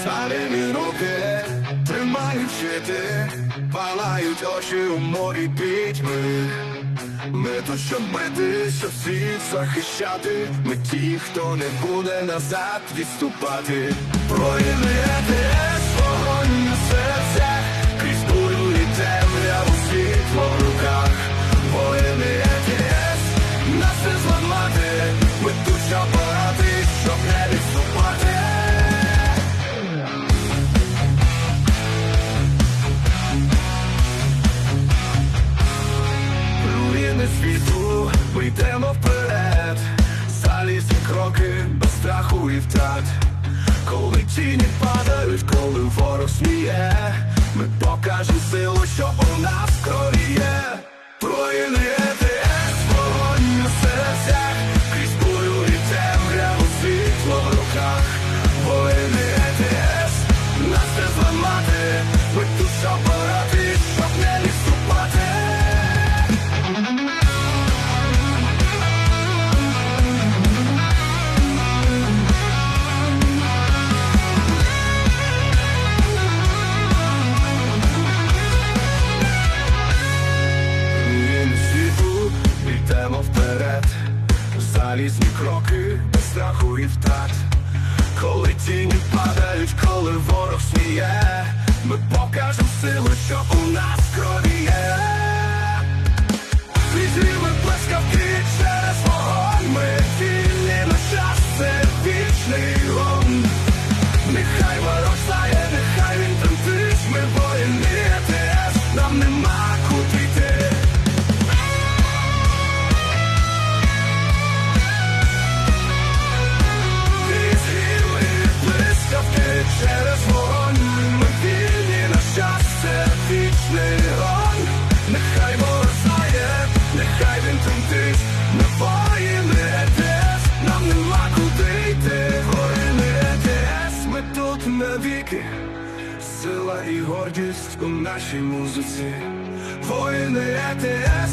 Старими руки тримають щити, палають очі у морі пітьми. Ми тут щоб бити, щоб захищати. Ми ті, хто не буде назад відступати. Воїни втрат. Коли тіні падають, коли ворог сміє, ми покажемо силу, що у нас залізні кроки, без страху і втрат. Коли тіні падають, коли ворог сміє, ми покажемо силу, що у нас крові є. Нехай ворог нехай він тремтить, ми воїни ЕТС, нам нема куди йти, воїни ЕТС, ми тут навіки, сила і гордість у нашій музиці. Воїни ЕТС,